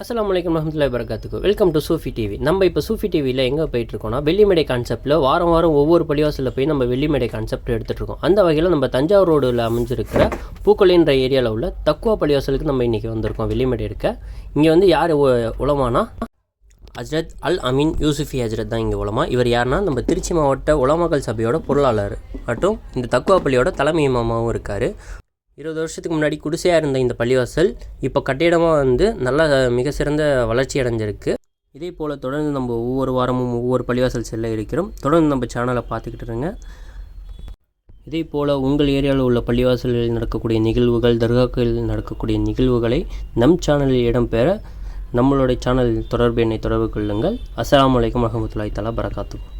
அஸ்ஸலாமு அலைக்கும் வரமத்துல்லாஹி வரகாத்துக்கு வெல்கம் டு சூஃபி டிவி நம்ம இப்போ சூஃபி டிவியில் எங்கே போயிட்டுருக்கோம்னா வெள்ளிமடை கான்செப்ட்டில் வாரம் வாரம் ஒவ்வொரு பள்ளிவாசலில் போய் நம்ம வெள்ளிமடை கான்செப்ட் எடுத்துகிட்ருக்கோம் அந்த வகையில் நம்ம தஞ்சாவூர் ரோடில் அமைஞ்சிருக்கிற பூக்கொல்லின்ற ஏரியாவில் உள்ள தக்குவா பள்ளிவாசலுக்கு நம்ம இன்றைக்கி வந்திருக்கோம் வெள்ளிமடை இருக்க இங்கே வந்து யார் உலமானா? ஹஜ்ரத் அல் அமீன் யூசுஃபி ஹஜ்ரத் தான் இங்கே உலமா. இவர் யாருன்னா நம்ம திருச்சி மாவட்ட உலமாக்கல் சபையோட பொருளாளர். மற்றும் இந்த தக்குவா பள்ளியோட தலைமை இமாமாவும் இருக்கார். இருபது வருஷத்துக்கு முன்னாடி குடிசையாக இருந்த இந்த பள்ளிவாசல் இப்போ கட்டிடமாக வந்து நல்லா மிக சிறந்த வளர்ச்சி அடைஞ்சிருக்கு. இதே போல் தொடர்ந்து நம்ம ஒவ்வொரு வாரமும் ஒவ்வொரு பள்ளிவாசல் செல்ல இருக்கிறோம். தொடர்ந்து நம்ம சேனலை பார்த்துக்கிட்டு இருங்க. இதே போல் உங்கள் ஏரியாவில் உள்ள பள்ளிவாசல்களில் நடக்கக்கூடிய நிகழ்வுகள் தர்காக்களில் நடக்கக்கூடிய நிகழ்வுகளை நம் சேனலில் இடம்பெற நம்மளுடைய சேனல் தொடர்பு என்னை தொடர்பு கொள்ளுங்கள். அஸ்லாம் வலைக்கம் வரஹ்மத்துல்லாஹி தலா பரகாத்துக்கும்